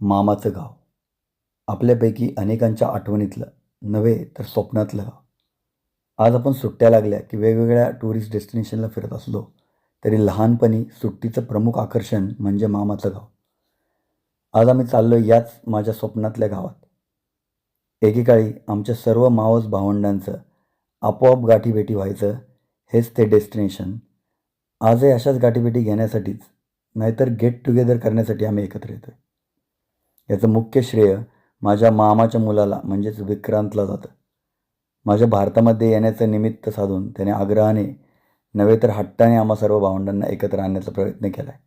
मामाचं गाव. आपल्यापैकी अनेकांच्या आठवणीतलं नव्हे तर स्वप्नातलं. गाव आज आपण सुट्ट्या लागल्या की वेगवेगळ्या टुरिस्ट डेस्टिनेशनला फिरत असलो तरी लहानपणी सुट्टीचं प्रमुख आकर्षण म्हणजे मामाचं गाव. आज आम्ही चाललो याच माझ्या स्वप्नातल्या गावात. एकेकाळी आमच्या सर्व मावस भावंडांचं आपोआप गाठीभेटी व्हायचं हेच ते डेस्टिनेशन आजही अशाच गाठीभेटी घेण्यासाठीच नाहीतर गेट टुगेदर करण्यासाठी आम्ही एकत्र येतो आहे याचं मुख्य श्रेय माझ्या मामाच्या मुलाला म्हणजेच विक्रांतला जातं. माझ्या भारतामध्ये येण्याचं निमित्त साधून त्याने आग्रहाने नव्हे तर हट्टाने आम्हा सर्व भावंडांना एकत्र आणण्याचा प्रयत्न केला आहे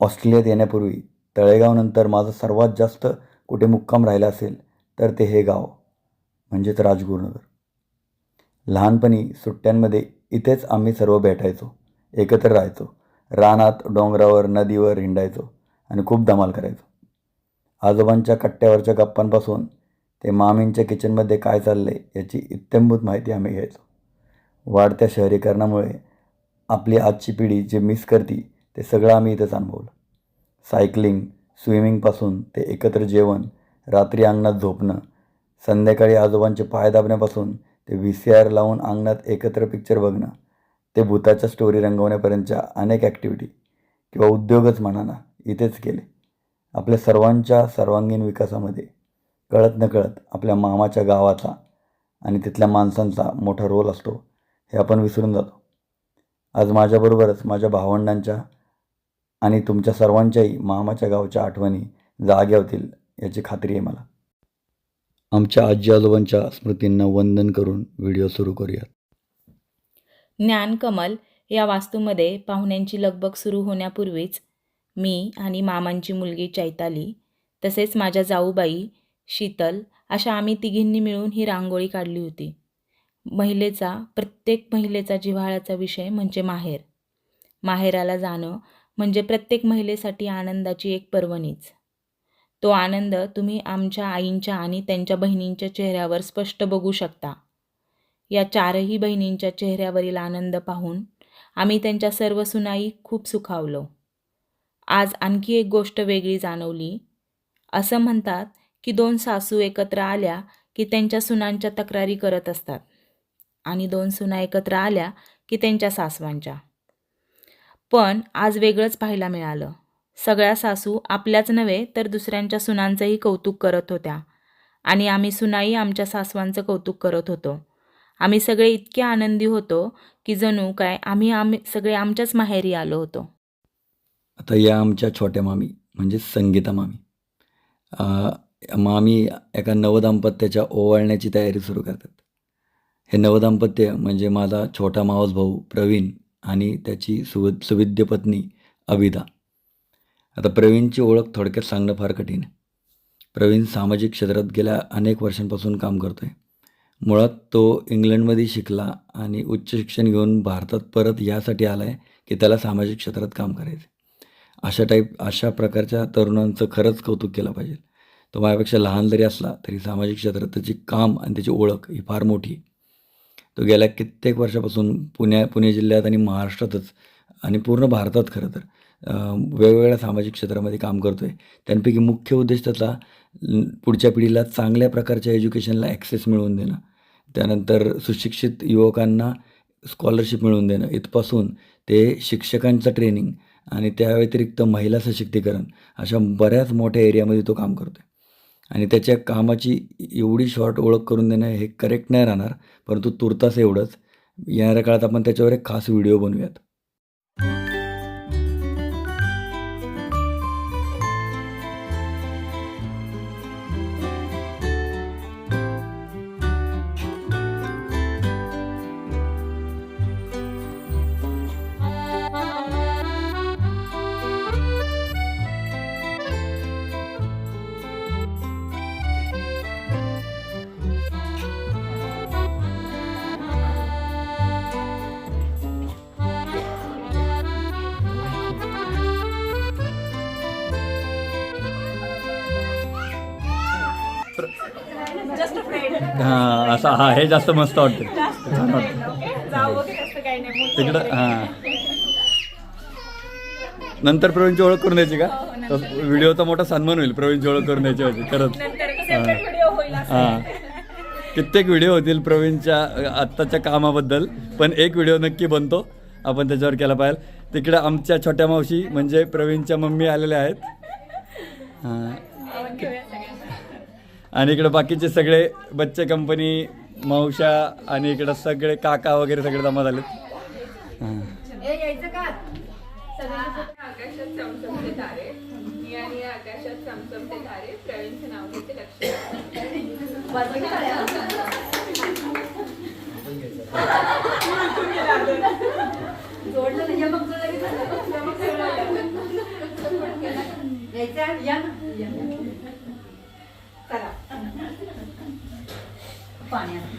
ऑस्ट्रेलियात येण्यापूर्वी तळेगावनंतर माझं सर्वात जास्त कुठे मुक्काम राहिला असेल तर ते हे गाव म्हणजेच राजगुरुनगर. लहानपणी सुट्ट्यांमध्ये इथेच आम्ही सर्व भेटायचो एकत्र राहायचो. रानात डोंगरावर नदीवर हिंडायचो आणि खूप धमाल करायचो. आजोबांच्या कट्ट्यावरच्या गप्पांपासून ते मामींच्या किचनमध्ये काय चाललं आहे याची इत्यंभूत माहिती आम्ही घ्यायचो. वाढत्या शहरीकरणामुळे आपली आजची पिढी जे मिस करती ते सगळं आम्ही इथंच अनुभवलं. सायकलिंग स्विमिंगपासून ते एकत्र जेवण रात्री अंगणात झोपणं संध्याकाळी आजोबांचे पाय दाबण्यापासून ते व्ही सी आर लावून अंगणात एकत्र पिक्चर बघणं ते भूताच्या स्टोरी रंगवण्यापर्यंतच्या अनेक ॲक्टिव्हिटी किंवा उद्योगच म्हणा ना इथेच केले. आपल्या सर्वांच्या सर्वांगीण विकासामध्ये. कळत नकळत आपल्या मामाच्या गावाचा आणि तिथल्या माणसांचा मोठा रोल असतो हे आपण विसरून जातो. आज माझ्याबरोबरच माझ्या भावंडांच्या आणि तुमच्या सर्वांच्याही मामाच्या गावच्या आठवणी जाग्या होतील याची खात्री आहे मला. आमच्या आजी आजोबांच्या स्मृतींना वंदन करून व्हिडिओ सुरू करूयात. ज्ञानकमल या वास्तूमध्ये पाहुण्यांची लगबग सुरू होण्यापूर्वीच मी आणि मामांची मुलगी चैताली तसेच माझ्या जाऊबाई शीतल अशा आम्ही तिघींनी मिळून ही रांगोळी काढली होती. महिलेचा प्रत्येक महिलेचा जिव्हाळ्याचा विषय म्हणजे माहेर. माहेराला जाणं म्हणजे प्रत्येक महिलेसाठी आनंदाची एक पर्वणीच. तो आनंद तुम्ही आमच्या आईंच्या आणि त्यांच्या बहिणींच्या चेहऱ्यावर स्पष्ट बघू शकता. या चारही बहिणींच्या चेहऱ्यावरील आनंद पाहून आम्ही त्यांच्या सर्व सुनाई खूप सुखावलो. आज आणखी एक गोष्ट वेगळी जाणवली. असं म्हणतात की दोन सासू एकत्र आल्या की त्यांच्या सुनांच्या तक्रारी करत असतात आणि दोन सुना एकत्र आल्या की त्यांच्या सासवांच्या. पण आज वेगळंच पाहायला मिळालं. सगळ्या सासू आपल्याच नव्हे तर दुसऱ्यांच्या सुनांचंही कौतुक करत होत्या आणि आम्ही सुनाई आमच्या सासवांचं कौतुक करत होतो. आम्ही सगळे इतके आनंदी होतो की जणू काय आम्ही आम्ही सगळे आमच्याच माहेरी आलो होतो. आता या आमच्या छोट्या मामी म्हणजे संगीता मामी. मामी एका नवदाम्पत्याच्या ओवाळण्याची तयारी सुरू करतात. हे नवदाम्पत्य म्हणजे माझा छोटा मावस भाऊ प्रवीण आणि त्याची सुव सुविद्य पत्नी अविदा आता प्रवीणची ओळख थोडक्यात सांगणं फार कठीण आहे. प्रवीण सामाजिक क्षेत्रात गेल्या अनेक वर्षांपासून काम करतो आहे मुळात तो इंग्लंडमध्ये शिकला आणि उच्च शिक्षण घेऊन भारतात परत यासाठी आला आहे की त्याला सामाजिक क्षेत्रात काम करायचं अशा टाईप अशा प्रकारच्या तरुणांचं खरंच कौतुक केलं पाहिजे. तो माझ्यापेक्षा लहान जरी असला तरी सामाजिक क्षेत्रात त्याची काम आणि त्याची ओळख ही फार मोठी तो गेल्या कित्येक वर्षापासून पुण्या पुणे जिल्ह्यात आणि महाराष्ट्रातच आणि पूर्ण भारतात खरं तर वेगवेगळ्या सामाजिक क्षेत्रामध्ये काम करतो आहे त्यांपैकी मुख्य उद्देश त्याचा पुढच्या पिढीला चांगल्या प्रकारच्या एज्युकेशनला ॲक्सेस मिळवून देणं. त्यानंतर सुशिक्षित युवकांना स्कॉलरशिप मिळवून देणं. इथपासून ते शिक्षकांचं ट्रेनिंग आणि त्या व्यतिरिक्त महिला सशक्तीकरण अशा बऱ्याच मोठ्या एरियामध्ये तो काम करतो आहे आणि त्याच्या कामाची एवढी शॉर्ट ओळख करून देणं हे करेक्ट नाही राहणार परंतु तुर्तास एवढंच. येणाऱ्या काळात आपण त्याच्यावर एक खास व्हिडिओ बनवूयात. हां असं हा हे जास्त मस्त वाटतं छान वाटतं तिकडं हां. नंतर प्रवीणची ओळख करून द्यायची का? तर व्हिडिओचा मोठा सन्मान होईल प्रवीण जोळ करून याच्यावरती खरंच. हां. कित्येक व्हिडिओ होतील प्रवीणच्या आत्ताच्या कामाबद्दल पण एक व्हिडिओ नक्की बनतो. आपण त्याच्यावर केला पाहिजे तिकडे आमच्या छोट्या मावशी म्हणजे प्रवीणच्या मम्मी आलेल्या आहेत. हां. आणि इकडे बाकीचे सगळे बच्चे कंपनी मावशा आणि इकडे सगळे काका वगैरे सगळे जमा झालेत. हां आकाशात चमचमते तारे मी आणि या आकाशात चमचमते तारे प्रवीणचं नाव घेते पाण्यात.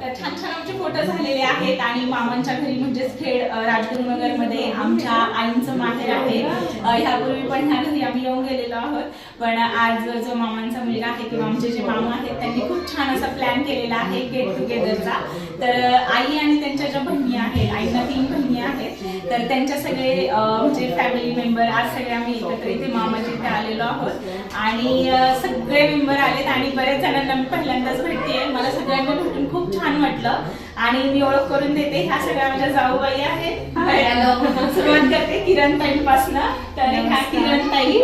तर छान छान आमचे फोटो झालेले आहेत आणि मामांच्या घरी म्हणजेच खेड राजगुरुनगरमध्ये आमच्या आईंचं माहेर आहे. ह्यापूर्वी पण ह्या घरी आम्ही येऊन गेलेलो आहोत. पण आज जो मामांचा मुलगा आहे किंवा आमचे जे मामा आहेत त्यांनी खूप छान असा प्लॅन केलेला आहे गेट टुगेदरचा तर आई आणि त्यांच्या ज्या बहिणी आहेत आईला तीन बहिणी आहेत तर त्यांच्या सगळे म्हणजे फॅमिली मेंबर आज सगळे आम्ही एकत्र इथे मामाच्या इथे आलेलो आहोत. आणि सगळे मेंबर आलेत आणि बऱ्याच जणांना मी पहिल्यांदाच भेटते मला सगळ्यांना भेटून खूप छान वाटलं. आणि मी ओळख करून देते ह्या सगळ्या माझ्या जाऊबाई आहेत. सुरुवात करते किरण ताईपासनं तर ह्या किरण ताई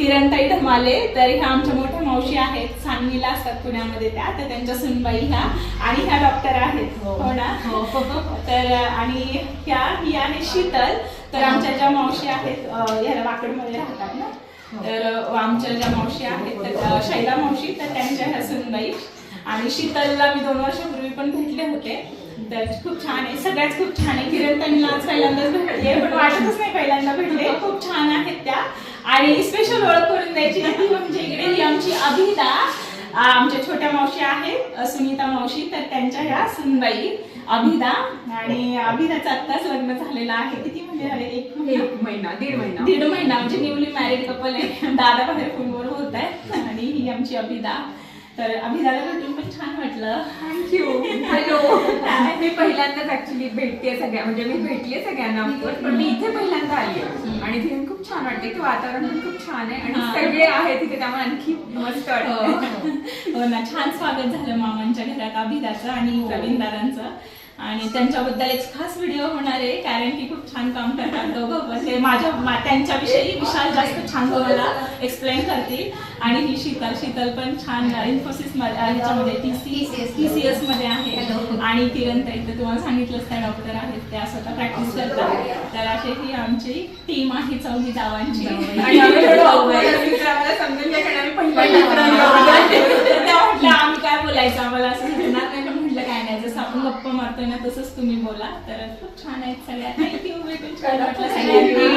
किरण ताई धमाले तर ह्या आमच्या मोठ्या मावशी आहेत सांगलीला असतात पुण्यामध्ये त्या तर त्यांच्या सुनबाई ह्या आणि ह्या डॉक्टर आहेत. हो. ना? तर आणि ह्या ही आहे शीतल. तर आमच्या ज्या मावशी आहेत ह्याला वाकडमध्ये राहतात ना? तर अं, आमच्या ज्या मावशी आहेत तर शैला मावशी तर त्यांच्या ह्या सुनबाई. आणि शीतलला मी दोन वर्षापूर्वी पण भेटले होते. तर खूप छान आहे. सगळ्याच खूप छान आहे. किरण त्यांना आज पहिल्यांदाच भेटले पण वाटतच नाही पहिल्यांदा भेटले खूप छान आहेत त्या. आणि स्पेशल ओळख करून द्यायची ती म्हणजे इकडे ही आमची अभिदा आमच्या छोट्या मावशी आहेत सुनीता मावशी तर त्यांच्या ह्या सुनबाई अभिदा. आणि अभिदाचं आत्ताच लग्न झालेलं आहे. किती म्हणजे झाले? एक महिना? एक महिना दीड महिना. दीड महिना. म्हणजे न्यूली मॅरिड कपल आहे. दादा बाहेर फोनवर होत आहे आणि ही आमची अभिदा. तर अभिदाला भेटून पण छान वाटलं. थँक्यू हॅलो मी पहिल्यांदाच ऍक्च्युली भेटते सगळ्या म्हणजे मी भेटले सगळ्यांना पण मी इथे पहिल्यांदा आली आणि इथे खूप छान वाटते ते वातावरण पण खूप छान आहे हा. आणि सगळे आहेत तिथे त्यामुळे आणखी मस्त वाटतं हो ना छान स्वागत झालं मामांच्या घरात अभिदाचं आणि दादांचं आणि त्यांच्याबद्दल एक खास व्हिडिओ होणार आहे कारण की खूप छान काम करतात दोघं. ते माझ्या मा- त्यांच्याविषयी विशाल जास्त छान तुम्हाला एक्सप्लेन करतील. आणि ही शीतल शीतल पण छान इन्फोसिस ह्याच्यामध्ये टी सी टी सी एसमध्ये. आहे. आणि किरण ताई तर तुम्हाला सांगितलंच त्या डॉक्टर आहेत. त्या स्वतः प्रॅक्टिस करतात. तर अशी ही आमची टीम आहे चौघी जावांची. म्हटलं आम्ही काय बोलायचं? आम्हाला असं भेटणार नाही पण म्हटलं काय नाही जसं आपण गप्पा मारतोय ना तसंच तुम्ही बोला. तर खूप छान आहेत सगळ्या. थँक्यू भेटून छान वाटलं सगळ्यांना.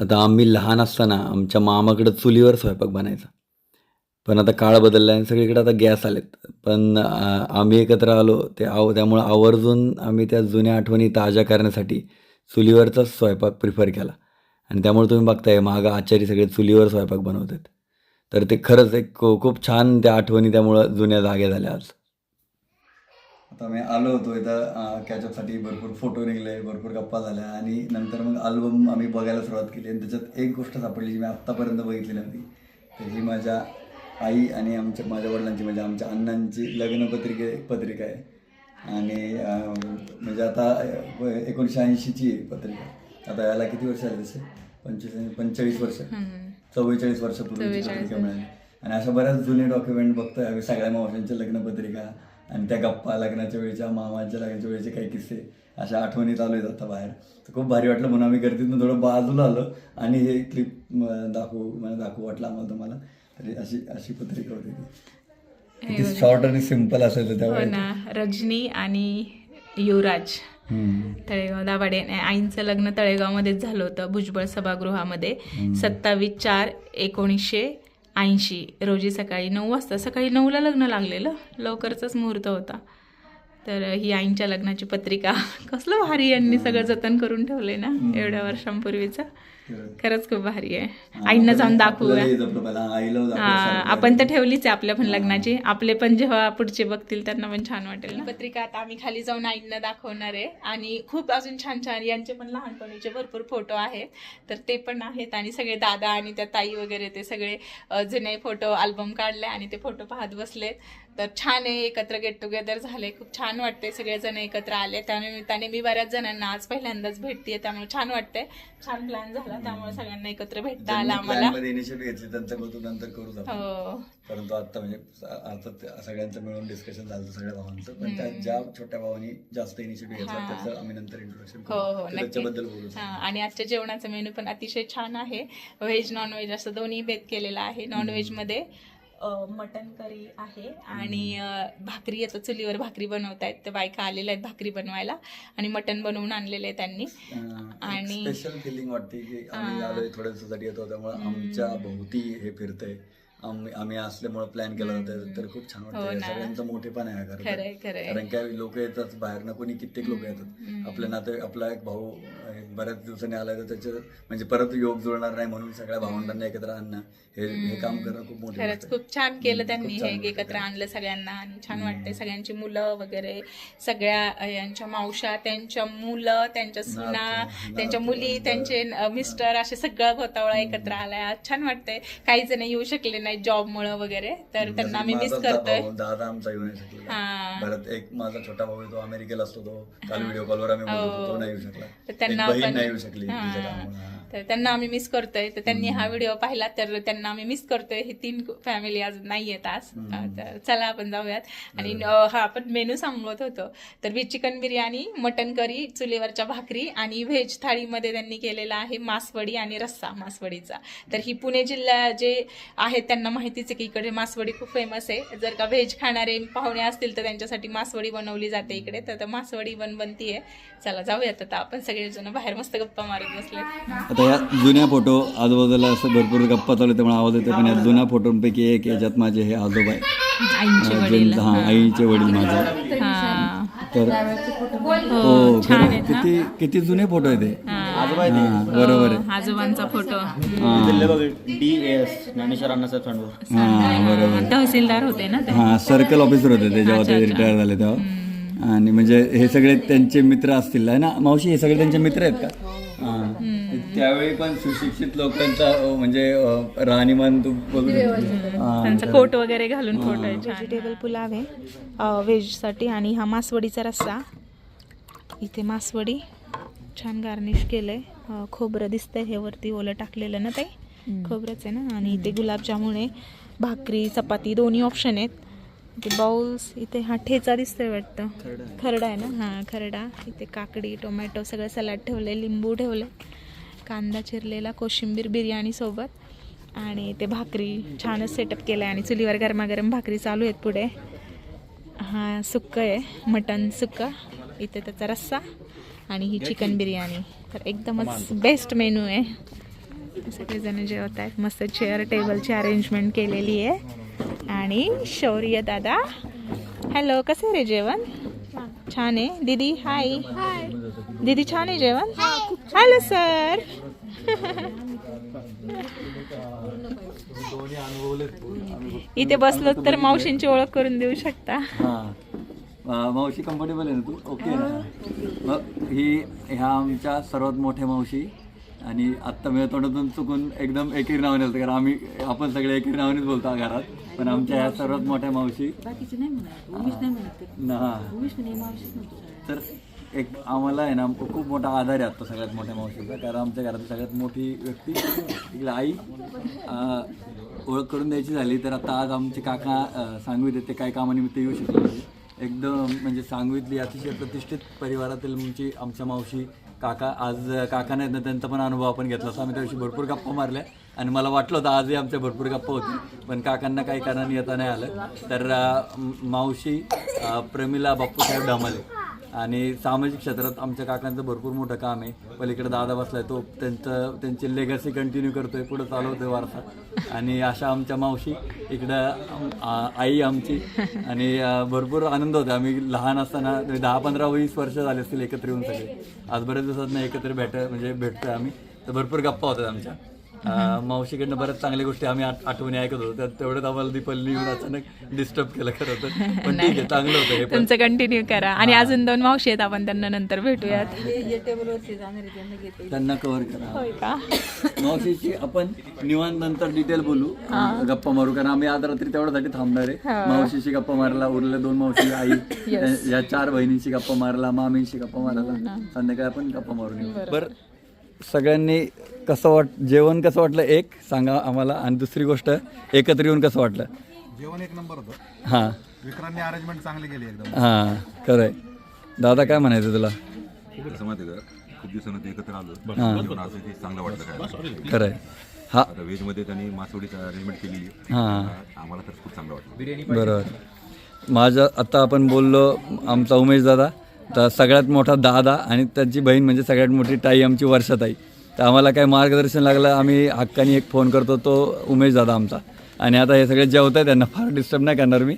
आता आम्ही लहान असताना आमच्या मामाकडं चुलीवर स्वयंपाक बनायचा. पण आता काळ बदलला आहे आणि सगळीकडे आता गॅस आलेत. पण आम्ही एकत्र आलो ते आव त्यामुळं आवर्जून आम्ही त्या जुन्या आठवणी ताज्या करण्यासाठी चुलीवरचाच स्वयंपाक प्रिफर केला. आणि त्यामुळे तुम्ही बघताय मागं आचारी सगळे चुलीवर स्वयंपाक बनवतात. तर ते खरंच एक खूप छान त्या आठवणी त्यामुळं जुन्या जाग्या झाल्या आज. आता मी आलो होतो इथं कॅचअपसाठी भरपूर फोटो निघले भरपूर गप्पा झाल्या आणि नंतर मग अल्बम आम्ही बघायला सुरुवात केली आणि त्याच्यात एक गोष्ट सापडली जी मी आत्तापर्यंत बघितली नव्हती. तर ही माझ्या आई आणि आमच्या माझ्या वडिलांची म्हणजे आमच्या अण्णांची लग्नपत्रिके पत्रिका आहे. आणि म्हणजे आता एकोणीसशे ऐंशीची पत्रिका. आता याला किती वर्ष आले तसे? पंचवीस पंचेचाळीस वर्ष. चव्वेचाळीस मिळाली. आणि अशा बऱ्याच जुने डॉक्युमेंट बघतोय सगळ्या मावशांच्या लग्नपत्रिका आणि त्या गप्पा लग्नाच्या वेळेच्या मामांच्या लग्नाच्या वेळेचे काही किस्से अशा आठवणी चालू आहेत आता बाहेर. तर खूप भारी वाटलं म्हणून आम्ही गर्दीतून थोडं बाजूला आलो आणि हे क्लिप दाखवू मला दाखवू वाटलं आम्हाला तुम्हाला. तरी अशी अशी पत्रिका होती शॉर्ट आणि सिंपल असायचं हो त्यावेळेस ना. रजनी आणि युवराज. तळेगाव दाभाडे आईंचं लग्न तळेगावमध्येच झालं होतं भुजबळ सभागृहामध्ये. सत्तावीस चार एकोणीसशे ऐंशी रोजी सकाळी नऊ वाजता सकाळी नऊला लग्न लागलेलं. लवकरचाच मुहूर्त होता. तर ही आईंच्या लग्नाची पत्रिका. कसलं भारी यांनी सगळं जतन करून ठेवलंय ना एवढ्या वर्षांपूर्वीचं. खरंच. खूप भारी आहे. आईंना जाऊन दाखवूया. आपण तर ठेवलीच आहे आपल्या पण लग्नाची. आपले पण जेव्हा पुढचे बघतील त्यांना पण छान वाटेल ना. पत्रिका आता आम्ही खाली जाऊन आईंना दाखवणार आहे. आणि खूप अजून छान छान यांचे पण लहानपणीचे भरपूर फोटो आहेत. तर ते पण आहेत. आणि सगळे दादा आणि त्या ताई वगैरे ते सगळे जुने फोटो अल्बम काढले आणि ते फोटो पाहत बसलेत. तर छान आहे एकत्र गेट टुगेदर झाले. खूप छान वाटते सगळेजण एकत्र आले. त्यानिमित्ताने मी बऱ्याच जणांना आज पहिल्यांदाच भेटते त्यामुळे छान वाटतंय. छान प्लॅन झाला त्यामुळे सगळ्यांना एकत्र भेटता आलं आम्हाला. मध्ये हो. परंतु आता म्हणजे आता सगळ्यांचं मिळून डिस्कशन झालं सगळ्या भावांचं. पण त्या ज्या छोट्या भावानी जास्त इनिशिएटिव्ह घेतला त्याचं आम्ही नंतर इंट्रोडक्शन हो हो. त्याच्याबद्दल बोलू. आणि आजच्या जेवणाचा मेनू पण अतिशय छान आहे. व्हेज नॉनव्हेज असं दोन्ही बेत केलेलं आहे. नॉनव्हेजमध्ये मटन करी आहे आणि भाकरी आता चुलीवर भाकरी बनवतायत. त्या बायका आलेल्या आहेत भाकरी बनवायला आणि मटन बनवून आणलेलं आहे त्यांनी. आणि- स्पेशल फिलिंग वाटते की आम्ही आलोय थोड्या दिवसासाठी येतो त्यामुळे आमच्या भोवती हे फिरतंय. आम्ही आम्ही असल्यामुळे प्लॅन केला होता. तर खूप छान हो वाटतं ना. सगळ्यांचं मोठेपण आहे खरंय कारण काय लोक येतात बाहेरनं कोणी कित्येक लोक येतात. आपल्या नाते आपला एक भाऊ अं, बऱ्याच दिवसांनी आलाय तर त्याचं म्हणजे परत योग जुळणार नाही म्हणून सगळ्या भावंडांना एकत्र आणणं हे हे काम करणं खूप मोठं खरंच खूप छान केलं त्यांनी हे एकत्र आणलं सगळ्यांना आणि छान वाटतंय. सगळ्यांची मुलं वगैरे सगळ्या अ, यांच्या मावशा त्यांच्या मुलं त्यांच्या सुना त्यांच्या मुली त्यांचे अ, मिस्टर असे सगळं घोतावळा एकत्र आलाय. आज छान वाटतंय. काही जण येऊ शकले नाही. जॉबमुळं वगैरे तर त्यांना आम्ही मिस माझा करतोय दादा आमचा येऊ नाही शकला हा. परत एक माझा छोटा भाऊ आहे, तो अमेरिकेला असतो तो काल व्हिडिओ कॉलवर आम्ही बोलत होतो, तो नाही येऊ शकला तर एक त्यांना बहीण आपण- नाही येऊ शकली हा. कामामुळे, हा. तर त्यांना आम्ही मिस करतोय. तर त्यांनी हा व्हिडिओ पाहिला तर त्यांना आम्ही मिस करतोय. हे तीन फॅमिली अजून नाही येत आज तर चला आपण जाऊयात. आणि हा आपण मेनू सांगत होतो. तर veg chicken biryani mutton curry चुलीवरच्या भाकरी आणि व्हेज थाळीमध्ये त्यांनी केलेला आहे मासवडी आणि रस्सा मासवडीचा. तर ही पुणे जिल्हा जे आहेत त्यांना माहितीच आहे की इकडे मासवडी खूप फेमस आहे. जर का व्हेज खाणारे पाहुणे असतील तर त्यांच्यासाठी मासवडी बनवली जाते इकडे. तर मासवडी बन बनतीये चला जाऊयात आता. आपण सगळेजण बाहेर मस्त गप्पा मारत बसले या जुन्या फोटो आजूबाजूला असं भरपूर गप्पा चालू त्यामुळे आवाज येतो पण या जुन्या फोटोंपैकी एक याच्यात माझे हे आजोबा आहे हा आईचे वडील माझे. हा. तर हो हो किती किती जुने फोटो आहे ते हा. हा, बरोबर आहे. हो, आजोबांचा फोटो. दिले बघ डी एस ज्ञानेश्वर अण्णासाहेब सांडवर हा बरोबर. तहसीलदार होते ना ते? हा सर्कल ऑफिसर होते ते जेव्हा ते रिटायर झाले तेव्हा. आणि म्हणजे हे सगळे त्यांचे मित्र असतील है ना? मावशी हे सगळे त्यांचे मित्र आहेत का? हा. त्यावेळी पण सुशिक्षित लोकांचा अ, म्हणजे अ, राहणीमान तू बघू शकते. हा. त्यांचा कोट वगैरे घालून फोटो आहे व्हेजिटेबल पुलाव आहे व्हेजसाठी आणि हा मासवडीचा रस्सा. इथे मासवडी छान गार्निश केलंय. अं, खोबरं दिसतंय हे वरती ओलं टाकलेलं ना ते खोबरंच आहे ना? आणि इथे गुलाबजामुन आहे भाकरी चपाती दोन्ही ऑप्शन आहेत. इथे बाउल्स इथे हा ठेचा दिसतोय वाटतं. खरडा आहे. ना? हां खरडा. इथे काकडी टोमॅटो सगळं सलाड ठेवले लिंबू ठेवले कांदा चिरलेला कोशिंबीर बिर्याणी सोबत आणि ते भाकरी छानच सेटअप केलं आहे आणि चुलीवर गरमागरम भाकरी चालू आहेत पुढे. हा सुक्क आहे मटन सुक्का. इथे त्याचा रस्सा आणि ही चिकन बिर्याणी. तर एकदमच बेस्ट मेनू आहे. सगळेजण जेवत आहेत मस्त चेअर टेबलची अरेंजमेंट केलेली आहे. आणि शौर्य दादा. हॅलो कसं रे जेवण? छान. आहे. दीदी हाय दीदी छान आहे जेवण? Hello sir. इथे बसलो तर मावशींची ओळख करून देऊ शकता. हा. मावशी कम्फर्टेबल आहे ना तू? ओके ना? मग ही ह्या आमच्या सर्वात मोठ्या मावशी आणि आत्ता मी तोंडातून चुकून एकदम एकेरी नावाने होतं कारण आम्ही आपण सगळे एकेरी नावानेच बोलतो घरात. पण आमच्या ह्या सर्वात मोठ्या मावशी ना तर एक आम्हाला आहे ना खूप मोठा आधार आहे आत्ता सगळ्यात मोठ्या मावशीचा. कारण आमच्या घरात सगळ्यात मोठी व्यक्ती इकडे आई ओळख करून द्यायची झाली. तर आता आज आमचे काका सांगवीत आहेत. ते काही कामानिमित्त येऊ शकले एकदम म्हणजे सांगवीतली अतिशय प्रतिष्ठित परिवारातील म्हणजे आमच्या मावशी काका. आज काका नाहीत ना त्यांचा पण अनुभव आपण घेतला असं आम्ही त्याविषयी भरपूर गप्पा मारल्या. आणि मला वाटलं होतं आजही आमच्या भरपूर गप्पा होती पण काकांना काही कारणाने येता नाही आलं. तर मावशी प्रमिला बाप्पूसाहेब ढामाले. आणि सामाजिक क्षेत्रात आमच्या काकांचं भरपूर मोठं काम आहे. पलीकडे दादा बसलाय तो त्यांचं त्यांची लेगसी कंटिन्यू करतोय पुढे चालवतोय वारसा. आणि अशा आमच्या मावशी इकडं आई आमची. आणि भरपूर आनंद होता आम्ही लहान असताना म्हणजे दहा पंधरा वीस वर्ष झाले असतील एकत्र येऊन सगळे. आज बऱ्याच दिवसात एकत्र भेट म्हणजे भेटतोय आम्ही. तर भरपूर गप्पा होतात आमच्या. मावशीकडनं बऱ्याच चांगल्या गोष्टी आम्ही आठ- आठवणी ऐकत होतो. त्यात तेवढ्यात आम्हाला दीपाली येऊन अचानक डिस्टर्ब केलं खरं तर. पण ठीक आहे चांगलं होतं हे पण. तुमचं कंटिन्यू करा. आणि अजून दोन मावशी आहेत आपण त्यांना नंतर भेटूयात. त्यांना कव्हर करा. होय का? मावशीची आपण निवांत नंतर डिटेल बोलू. गप्पा मारू कारण आम्ही आज रात्री तेवढ्यासाठी थांबणार आहे. मावशीशी गप्पा मारायला उरलेल्या दोन मावशी आई. या- या चार बहिणींशी गप्पा मारायला मामींशी गप्पा मारायला. संध्याकाळी आपण गप्पा मारून येऊ. बरं. सगळ्यांनी कसं वाट जेवण कसं वाटलं? एक सांगा आम्हाला. आणि दुसरी गोष्ट एकत्र येऊन कसं वाटलं? जेवण एक नंबर होतं. हां. विक्रांतने अरेंजमेंट चांगली केली एकदम. हां खरं आहे दादा काय म्हणायचं तुला? कसं माहिती का? खूप दिवसानंतर एकत्र आलो. हां. जेवण असं ते चांगलं वाटतं काय? खरं आहे हा. आता व्हेजमध्ये त्यांनी मासवडीचं अरेंजमेंट. हां. आम्हाला तर खूप चांगलं वाटलं. बरोबर. माझं आता आपण बोललो आमचा उमेश दादा. तर सगळ्यात मोठा दादा आणि त्यांची बहीण म्हणजे सगळ्यात मोठी ताई आमची वर्षाताई. तर आम्हाला काय मार्गदर्शन लागलं आम्ही हक्काने एक फोन करतो तो उमेश दादा आमचा. आणि आता हे सगळे जेवत आहे त्यांना फार डिस्टर्ब नाही करणार मी.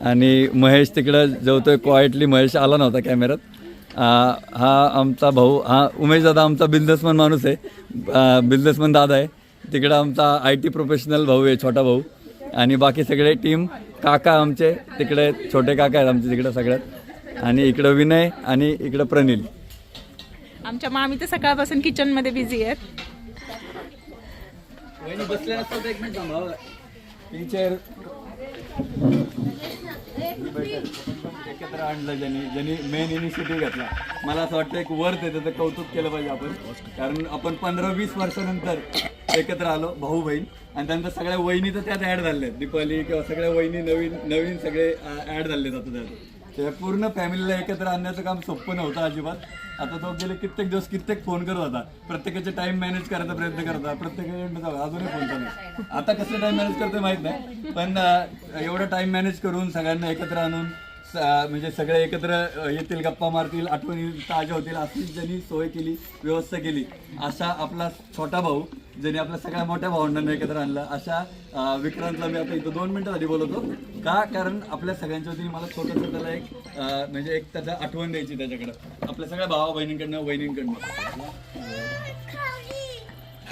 आणि महेश तिकडं जेवतोय क्वाइटली महेश आला नव्हता कॅमेऱ्यात. हा आमचा भाऊ हा उमेश दादा आमचा बिझनेसमन माणूस आहे. बिझनेसमन दादा आहे. तिकडं आमचा आय टी प्रोफेशनल भाऊ आहे छोटा भाऊ. आणि बाकी सगळे टीम काका आमचे तिकडे छोटे काका आहेत आमचे तिकडे सगळ्यात. आणि इकडं विनय आणि इकडं प्रणील आमच्या मामी तर सकाळपासून किचनमध्ये बिझी आहेत. बसले असतात एक मिनिट टीचर एकत्र आणलं ज्यांनी ज्यांनी मेन इनिशिएटिव्ह घेतला. मला असं वाटतं एक वर्थ आहे त्याचं कौतुक केलं पाहिजे आपण. कारण आपण पंधरा वीस वर्षानंतर एकत्र आलो भाऊ बहीण. आणि त्यानंतर सगळ्या वहिनी तर त्यात ऍड झाल्या आहेत. दीपाली किंवा सगळ्या वहिनी नवीन नवीन सगळे ऍड झाले जातात त्यात. त्या पूर्ण फॅमिलीला एकत्र आणण्याचं काम सोपं नव्हतं अजिबात. आता तो गेले कित्येक दिवस कित्येक फोन करत होता. प्रत्येकाचे टाइम मॅनेज करायचा प्रयत्न करत होता. प्रत्येकाचे अजूनही फोन चालू आता कसं टाइम मॅनेज करतोय माहीत नाही. पण एवढा एवढं टाइम मॅनेज करून सगळ्यांना एकत्र आणून म्हणजे सगळे एकत्र येतील गप्पा मारतील आठवणी ताज्या होतील अशी ज्यांनी सोय केली व्यवस्था केली असा आपला छोटा भाऊ ज्याने आपल्या सगळ्या मोठ्या भावंडांना एकत्र आणलं अशा विक्रांतला मी आता इथं दोन मिनटं आधी बोलवतो का? कारण आपल्या सगळ्यांच्या वतीने मला छोटंसं त्याला एक म्हणजे एक त्याचा आठवण द्यायची त्याच्याकडं. आपल्या सगळ्या भावा बहिणींकडनं वहिनींकडनं.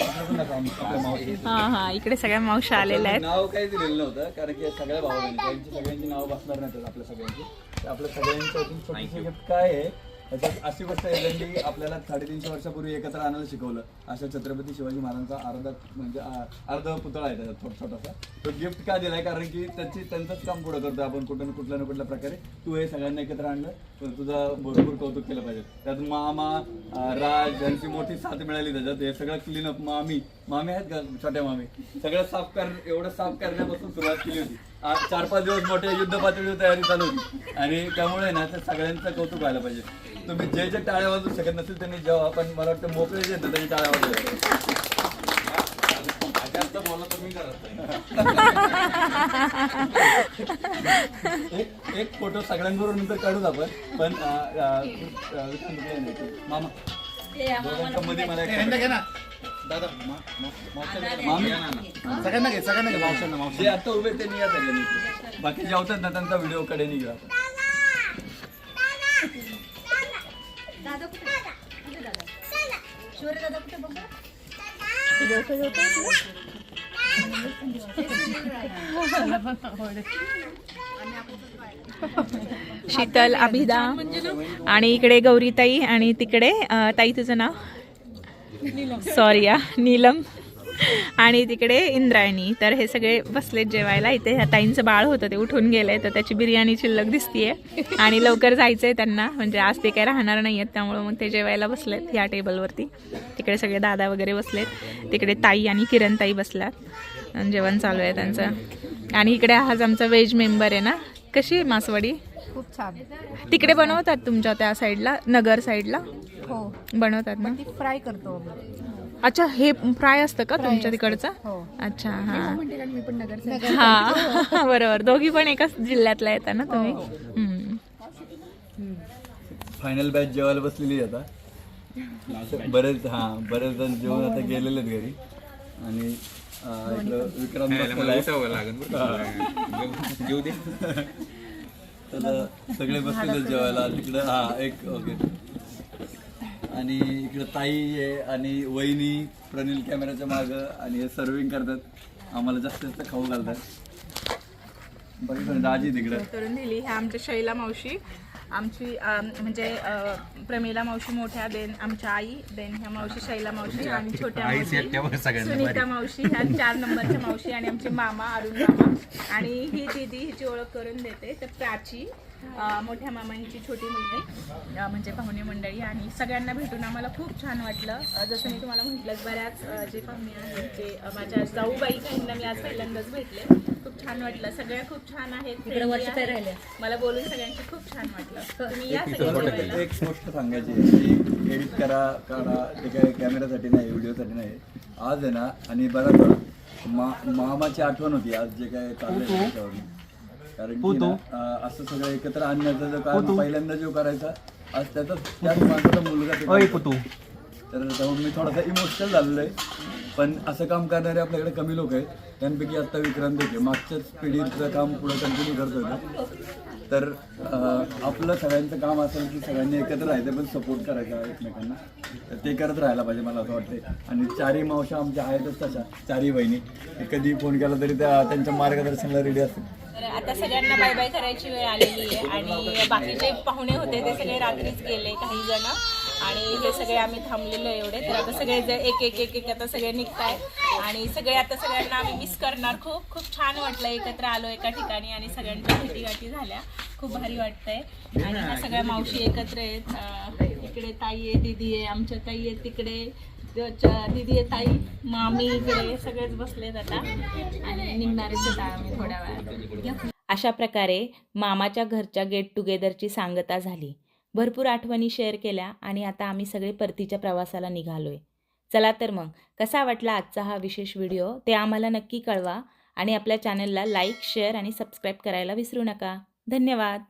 हा हा इकडे सगळ्या मावशा आलेल्या आहेत. नाव काही दिलेलं नव्हतं कारण की सगळ्या भाऊ बहिणी त्यांची सगळ्यांची नाव बसणार नाही आपल्या सगळ्यांची. तर आपल्या गिफ्ट काय आहे? त्याच्यात अशी गोष्ट आहे की आपल्याला साडेतीनशे वर्षापूर्वी एकत्र आणायला शिकवलं अशा छत्रपती शिवाजी महाराजांचा अर्धा म्हणजे आ, अर्ध पुतळा आहे त्याच्यात थोडा छोटासा. तो गिफ्ट का दिलाय? कारण की त्याची त्यांचंच काम पुढं करतो आपण कुठं ना कुठल्या ना कुठल्या प्रकारे. तू हे सगळ्यांना एकत्र आणलं तर तुझं भरपूर कौतुक केलं पाहिजे. त्यात मामा राज यांची मोठी साथ मिळाली त्याच्यात. हे सगळं क्लीन अप मामी मामी आहेत का छोट्या मामी? सगळं साफ कर एवढं साफ करण्यापासून सुरुवात केली होती. आज चार पाच दिवस मोठ्या युद्ध पातळीवर तयारी चालू होती. आणि त्यामुळे ना त्या सगळ्यांचं कौतुक व्हायला पाहिजे. तुम्ही जे जे टाळ्या वाजवू शकत नसेल त्यांनी जेव्हा आपण मला वाटतं मोकळे जे येतात त्यांनी टाळ्या वाजवल्या. एक एक फोटो सगळ्यांबरोबर नंतर काढूच आपण. पण. मामा. मध्ये मला एक घे ना. मामी सगळ्यांना घे सगळ्यांना घे मावशांना मावशी जे आता उभे आहेत त्यांनी या सगळ्यांनी. बाकी जे होतात ना त्यांचा व्हिडिओ कडे निघा आपण शीतल अभिदा आणि इकडे गौरीताई आणि तिकडे ताई तुझं नाव? सॉरी या नीलम. आणि तिकडे इंद्रायणी. तर हे सगळे बसलेत जेवायला. इथे ह्या ताईंचं बाळ होतं ते उठून गेले तर त्याची बिर्याणी शिल्लक दिसतीये. आणि लवकर जायचंय त्यांना. म्हणजे आज ते काय राहणार नाही आहेत त्यामुळं मग ते जेवायला बसलेत या टेबलवरती. तिकडे सगळे दादा वगैरे बसलेत. तिकडे ताई आणि किरण ताई बसल्यात. जेवण चालू आहे त्यांचं. आणि इकडे हाच आमचा व्हेज मेंबर आहे ना? कशी आहे मासवडी? खूप छान. तिकडे बनवतात तुमच्या त्या साईडला नगर साईडला? हो. बनवतात ना? ती फ्राय करतो आम्ही. अच्छा हे फ्राय असतं का तुमच्या तिकडचं? हो. अच्छा हा. मी पण नगर हा बरोबर. दोघी पण एकाच जिल्ह्यातल्या येतात ना तुम्ही? हम्म. फायनल बॅच जेवायला बसलेली आहे आता. बरेच हा बरेच जण जेवण आता गेलेले आहेत घरी. आणि अं, इकडं विक्रम बसलेला आहे. तर सगळे बसलेले जेवायला. तिकडं हा एक ओके. आणि इकडे ताई आहे आणि वहिनी प्रनिल कॅमेराच्या मागं आणि हे सर्विंग करतात. आम्हाला जास्त जास्त खाऊ घालतात. बघितलं राजी दाजी तिकडं. करून दिली. ह्या आमच्या शैला मावशी. आमची म्हणजे प्रमिला मावशी मोठ्या देन आमच्या आई देन ह्या मावशी शैला मावशी आणि छोट्या मावशी सुनीता मावशी ह्या चार नंबरच्या मावशी आणि आमचे मामा अरुण मामा. आणि ही दीदी हिची ओळख करून देते तर प्राची मोठ्या मामांची छोटी मुलगी म्हणजे पाहुणे मंडळी. आणि सगळ्यांना भेटून आम्हाला खूप छान वाटलं. जसं मी तुम्हाला म्हटलं बऱ्याच जे पाहुणे आहेत अं, माझ्या जाऊबाई काहींना मी आज पहिल्यांदाच भेटले. खूप छान वाटलं. सगळ्या खूप छान आहेत. मला बोलून सगळ्यांची खूप छान वाटलं. तुम्ही या सगळ्यांच्या वेळेला एक गोष्ट सांगायची आहे की एडिट करा करा ते काय कॅमेऱ्यासाठी नाही व्हिडिओसाठी नाही. आज आहे ना आणि बराच वेळा मा मामाची आठवण होती आज जे काय चाललंय त्याच्यावरून. कारण की ना, अं, असं सगळं एकत्र आणण्याचा जो काम पहिल्यांदा जो करायचा आज त्याचा त्याच माझा मुलगा ते करतो. तर त्यामुळे मी थोडासा इमोशनल झालेलो आहे. पण असं काम करणारे आपल्याकडे कमी लोक आहेत. त्यांपैकी आत्ता विक्रांत होते. मागच्याच पिढीचं काम पुढे कंटिन्यू करत होतं तर आपलं सगळ्यांचं काम असेल की सगळ्यांनी एकत्र राहायचं पण सपोर्ट करायचा एकमेकांना. तर ते करत राहायला पाहिजे मला असं वाटते आणि चारही मावशा आमच्या आहेतच तशा. चारही बहिणी. कधी फोन केला तरी त्या त्यांच्या मार्गदर्शनाला रेडी असतात तर आता सगळ्यांना बाय बाय करायची वेळ आलेली आहे. आणि बाकीचे पाहुणे होते ते सगळे रात्रीच गेले काही जण. आणि हे सगळे आम्ही थांबलेलो एवढे. तर आता सगळे जे एक एक एक एक आता सगळे निघताय. आणि सगळे आता सगळ्यांना आम्ही मिस करणार. खूप खूप छान वाटलं एकत्र आलो एका ठिकाणी आणि सगळ्यांच्या भेटीगाठी झाल्या. खूप भारी वाटतंय. आणि ह्या सगळ्या मावशी एकत्र आहेत. इकडे ताई आहे दिदी आहे आमच्या ताई आहेत तिकडे. दिदी आहे ताई मामी इकडे सगळेच बसलेत आता. आणि निघणारच आम्ही थोड्या वेळात अशा प्रकारे मामाच्या घरच्या गेट टुगेदरची सांगता झाली. भरपूर आठवणी शेअर केल्या आणि आता आम्ही सगळे परतीच्या प्रवासाला निघालो आहे चला तर मग कसा वाटला आजचा हा विशेष व्हिडिओ ते आम्हाला नक्की कळवा आणि आपल्या चॅनलला लाईक शेअर आणि सबस्क्राईब करायला विसरू नका. धन्यवाद!